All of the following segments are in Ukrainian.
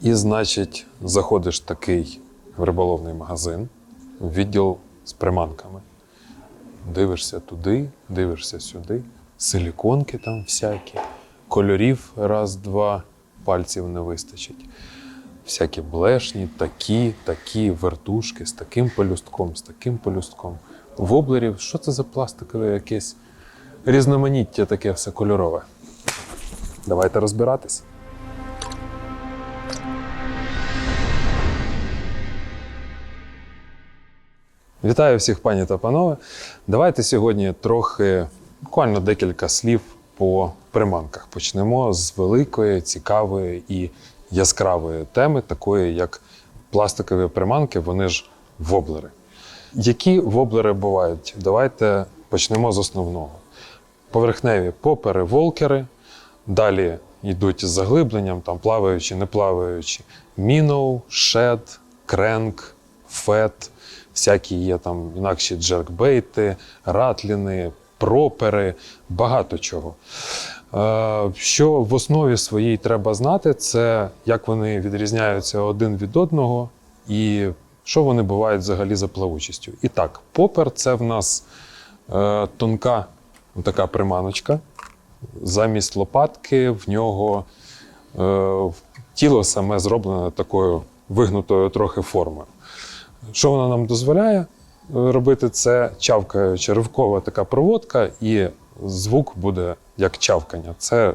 І, значить, заходиш в такий в риболовний магазин, в відділ з приманками. Дивишся туди, дивишся сюди, силіконки там всякі, кольорів раз-два, пальців не вистачить. Всякі блешні, такі, такі вертушки з таким полюстком, з таким полюстком. Воблерів, що це за пластикове якесь різноманіття таке все кольорове. Давайте розбиратись. Вітаю всіх, пані та панове. Давайте сьогодні трохи, буквально декілька слів по приманках. Почнемо з великої, цікавої і яскравої теми, такої як пластикові приманки, вони ж воблери. Які воблери бувають? Давайте почнемо з основного. Поверхневі попери, волкери, далі йдуть з заглибленням, там плаваючі, не плаваючі. Міноу, шед, кренк, фет, всякі є там інакші джеркбейти, ратліни, пропери, багато чого. Е, Що в основі своїй треба знати, це як вони відрізняються один від одного і що вони бувають взагалі за плавучістю. І так, попер це в нас е, тонка така приманочка. Замість лопатки в нього е, тіло саме зроблене такою вигнутою трохи формою. Що вона нам дозволяє е, робити? Це чавкаюча ривкова така проводка, і звук буде як чавкання. Це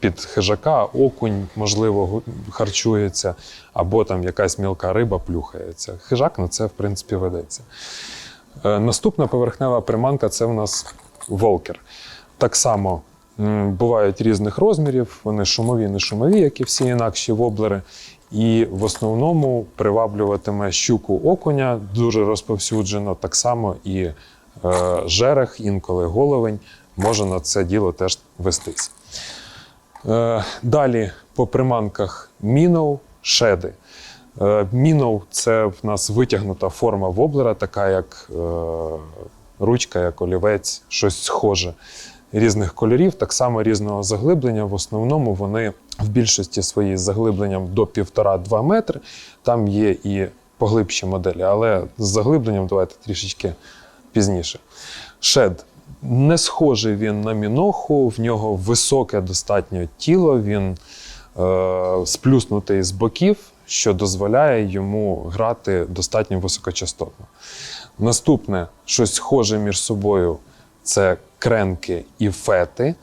під хижака, окунь, можливо, харчується, або там якась мілка риба плюхається. Хижак на це, в принципі, ведеться. Е, Наступна поверхнева приманка це в нас волкер. Так само бувають різних розмірів, вони шумові, не шумові, як і всі інакші воблери. І в основному приваблюватиме щуку окуня, дуже розповсюджено. Так само і е, жерех, інколи головень може на це діло теж вестись. Е, Далі по приманках мінов, шеди. Е, Мінов це в нас витягнута форма воблера, така як е, ручка, як олівець, щось схоже різних кольорів, так само різного заглиблення. В основному вони в більшості свої з заглибленням до 1,5-2 метри. Там є і поглибші моделі, але з заглибленням давайте трішечки пізніше. Шед не схожий він на міноху, в нього високе достатньо тіло, він е, сплюснутий з боків, що дозволяє йому грати достатньо високочастотно. Наступне, щось схоже між собою, це кренки і фети.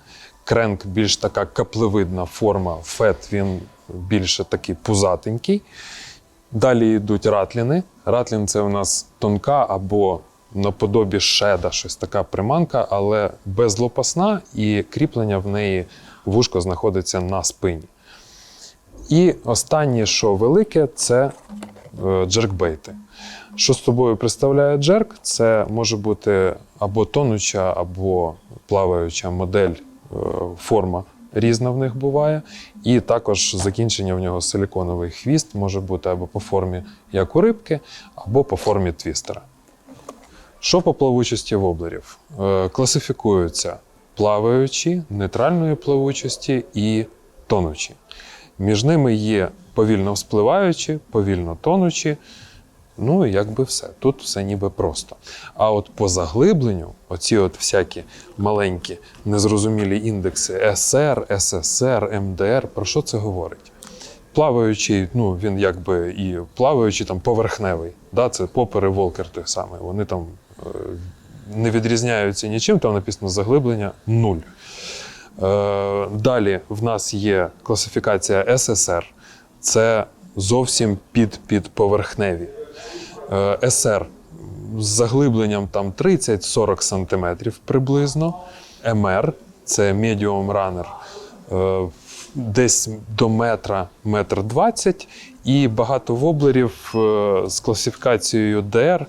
Кренк більш така каплевидна форма, фет він більше такий пузатенький. Далі йдуть ратліни. Ратлін це у нас тонка або наподобі шеда, щось така приманка, але безлопасна, і кріплення в неї вушко знаходиться на спині. І останнє, що велике, це е, джеркбейти. Що з собою представляє джерк? Це може бути або тонуча, або плаваюча модель, е, форма різна в них буває. І також закінчення в нього силіконовий хвіст може бути або по формі як у рибки, або по формі твістера. Що по плавучості воблерів? Е, Класифікуються плаваючі, нейтральної плавучості і тонучі. Між ними є повільно вспливаючі, повільно тонучі. Ну якби все. Тут все ніби просто. А от по заглибленню, оці от всякі маленькі незрозумілі індекси СР, ССР, МДР, про що це говорить? Плаваючий, ну він якби і плаваючий там поверхневий. Да, це попери волкер той самий. Вони там е, не відрізняються нічим, там написано заглиблення нуль. Е, далі в нас є класифікація ССР. Це зовсім під, підповерхневі. Е, СР з заглибленням там 30-40 см приблизно. МР це Runner. е, Десь до метра, метр двадцять, і багато воблерів е, з класифікацією DR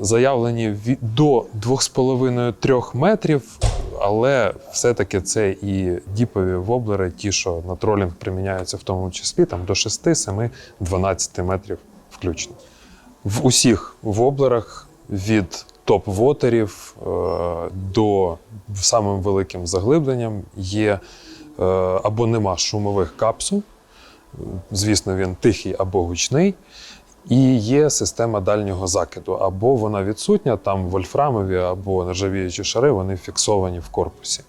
заявлені від- до 2,5-3 метрів, але все-таки це і діпові воблери, ті, що на тролінг приміняються в тому числі, там до 6, 7, 12 метрів включно. В усіх воблерах від топ-вотерів е, до самим великим заглибленням є е, або нема шумових капсул, Звісно, він тихий або гучний. І є система дальнього закиду, або вона відсутня, там вольфрамові або нержавіючі шари, вони фіксовані в корпусі.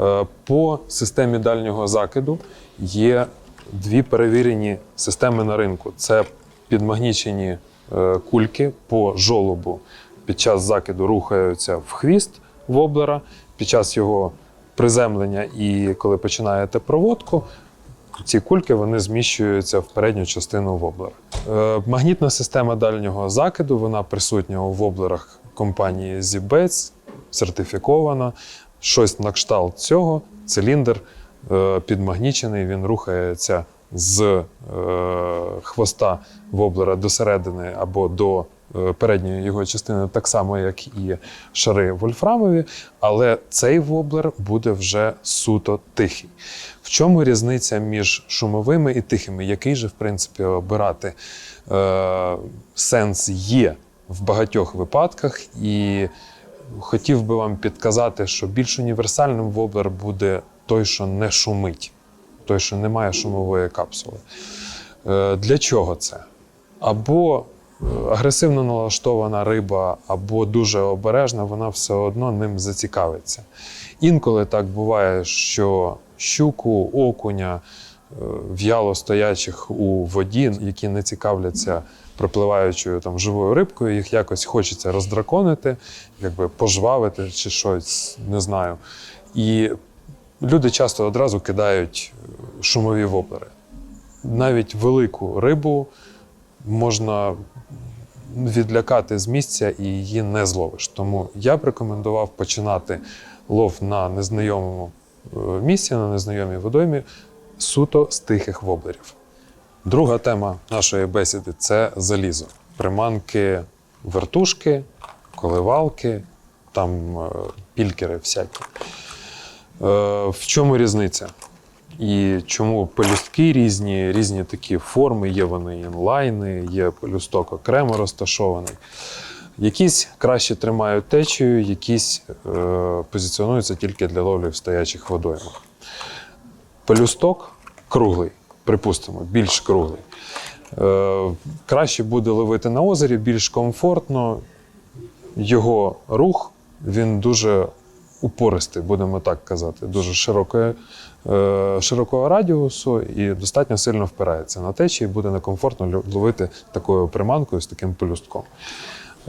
Е, По системі дальнього закиду є дві перевірені системи на ринку: це підмагнічені кульки по жолобу під час закиду рухаються в хвіст воблера, під час його приземлення і коли починаєте проводку, ці кульки вони зміщуються в передню частину воблера. Е, Магнітна система дальнього закиду вона присутня у воблерах компанії Zibets, сертифікована. Щось на кшталт цього. Циліндр е, підмагнічений, він рухається з е, хвоста воблера до середини або до е, передньої його частини, так само, як і шари вольфрамові, але цей воблер буде вже суто тихий. В чому різниця між шумовими і тихими? Який же, в принципі, обирати е, сенс є в багатьох випадках, і хотів би вам підказати, що більш універсальним воблер буде той, що не шумить, той, що не має шумової капсули. Е, Для чого це? Або е, агресивно налаштована риба, або дуже обережна, вона все одно ним зацікавиться. Інколи так буває, що щуку, окуня, е, в'яло стоячих у воді, які не цікавляться пропливаючою там живою рибкою, їх якось хочеться роздраконити, якби пожвавити чи щось, не знаю. І люди часто одразу кидають е, шумові воблери. Навіть велику рибу можна відлякати з місця і її не зловиш. Тому я б рекомендував починати лов на незнайомому е, місці, на незнайомій водоймі суто з тихих воблерів. Друга тема нашої бесіди це залізо. Приманки вертушки, коливалки, там е, пількери всякі. Е, В чому різниця? І чому пелюстки різні, різні такі форми, є вони інлайни, є пелюсток окремо розташований. Якісь краще тримають течію, якісь е, позиціонуються тільки для ловлі в стоячих водоймах. Пелюсток круглий, припустимо, більш круглий. Е, краще буде ловити на озері, більш комфортно. Його рух він дуже упористий, будемо так казати, дуже широкої, е, широкого радіусу і достатньо сильно впирається на течії, буде некомфортно ловити такою приманкою з таким пелюстком.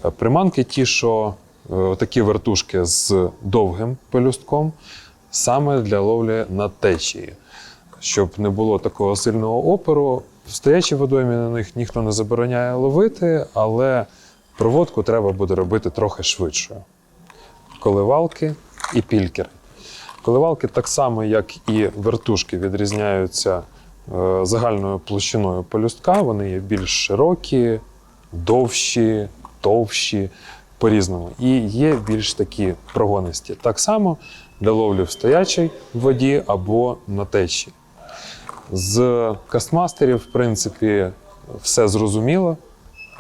Е, Приманки ті, що е, такі вертушки з довгим пелюстком, саме для ловлі на течії. Щоб не було такого сильного опору, в стоячій водоймі на них ніхто не забороняє ловити, але проводку треба буде робити трохи швидшою. Коливалки і пількери. Коливалки так само, як і вертушки, відрізняються е, загальною площиною пелюстка. Вони є більш широкі, довші, товщі по-різному. І є більш такі прогонисті. Так само для ловлі в стоячій воді або на течії. З кастмастерів, в принципі, все зрозуміло.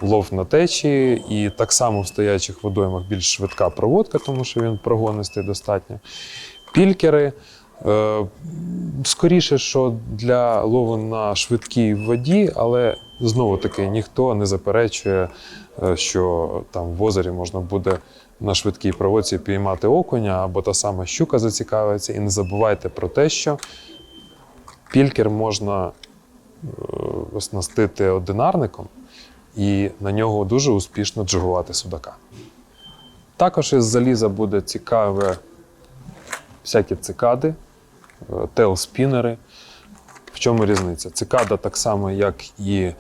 Лов на течії, і так само в стоячих водоймах більш швидка проводка, тому що він прогонистий достатньо. Пількери. Е, скоріше, що для лову на швидкій воді, але знову таки ніхто не заперечує, е, що там в озері можна буде на швидкій проводці піймати окуня або та сама щука зацікавиться. І не забувайте про те, що пількер можна е, оснастити одинарником і на нього дуже успішно джигувати судака. Також із заліза буде цікаве всякі цикади, е, тейлспінери. В чому різниця? Цикада так само, як і е,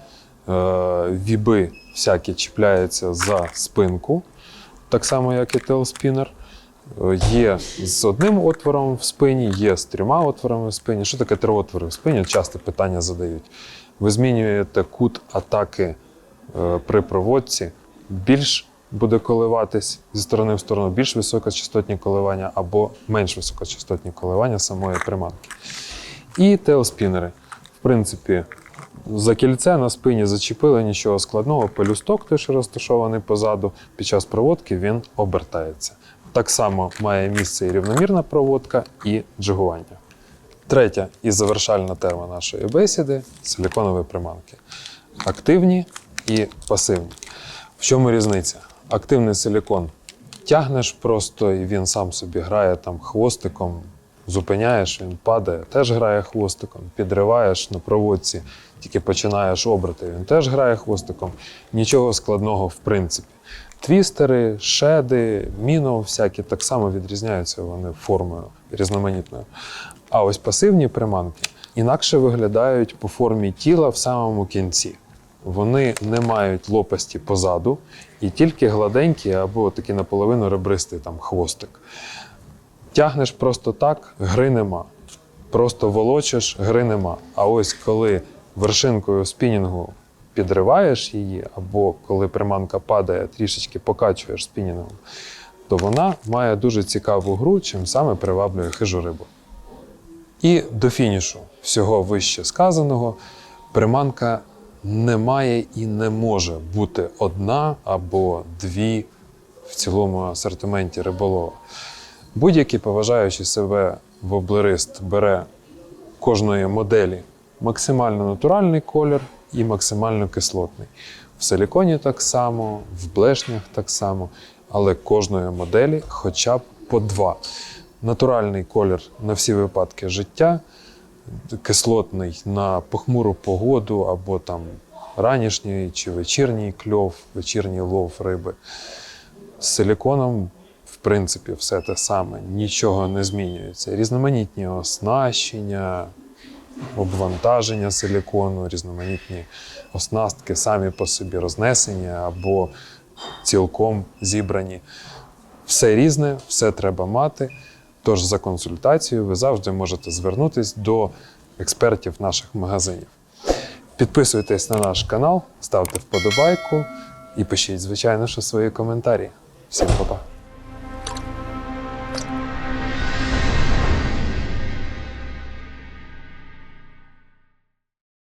віби всякі чіпляються за спинку, так само, як і тейлспінер. Е, Є з одним отвором в спині, є з трьома отворами в спині. Що таке три отвори в спині? Часто питання задають. Ви змінюєте кут атаки при проводці, більш буде коливатись зі сторони в сторону, більш високочастотні коливання або менш високочастотні коливання самої приманки. І тейлспінери. В принципі, за кільце на спині зачепили нічого складного. Пелюсток, той, що розташований позаду, під час проводки він обертається. Так само має місце і рівномірна проводка, і джигування. Третя і завершальна тема нашої бесіди силіконові приманки. Активні і пасивні. В чому різниця? Активний силікон тягнеш просто, і він сам собі грає там хвостиком, зупиняєш, він падає, теж грає хвостиком, підриваєш на проводці, тільки починаєш обрати, він теж грає хвостиком. Нічого складного в принципі. Твістери, шеди, міно всякі так само відрізняються вони формою різноманітною. А ось пасивні приманки інакше виглядають по формі тіла в самому кінці. Вони не мають лопасті позаду і тільки гладенький або такий наполовину ребристий там хвостик. Тягнеш просто так, гри нема. Просто волочиш, гри нема. А ось коли вершинкою спінінгу підриваєш її, або коли приманка падає, трішечки покачуєш спінінгом, то вона має дуже цікаву гру, чим саме приваблює хижу рибу. І до фінішу всього вище сказаного, приманка не має і не може бути одна або дві в цілому асортименті риболова. Будь-який поважаючий себе воблерист бере кожної моделі максимально натуральний колір і максимально кислотний. В силіконі так само, в блешнях так само, але кожної моделі хоча б по два. Натуральний колір на всі випадки життя, кислотний на похмуру погоду або там ранішній чи вечірній кльов, вечірній лов риби. З силіконом, в принципі, все те саме, нічого не змінюється. Різноманітні оснащення, обвантаження силікону, різноманітні оснастки самі по собі рознесені або цілком зібрані. Все різне, все треба мати. Тож за консультацією ви завжди можете звернутись до експертів наших магазинів. Підписуйтесь на наш канал, ставте вподобайку і пишіть, звичайно, що свої коментарі. Всім па-па!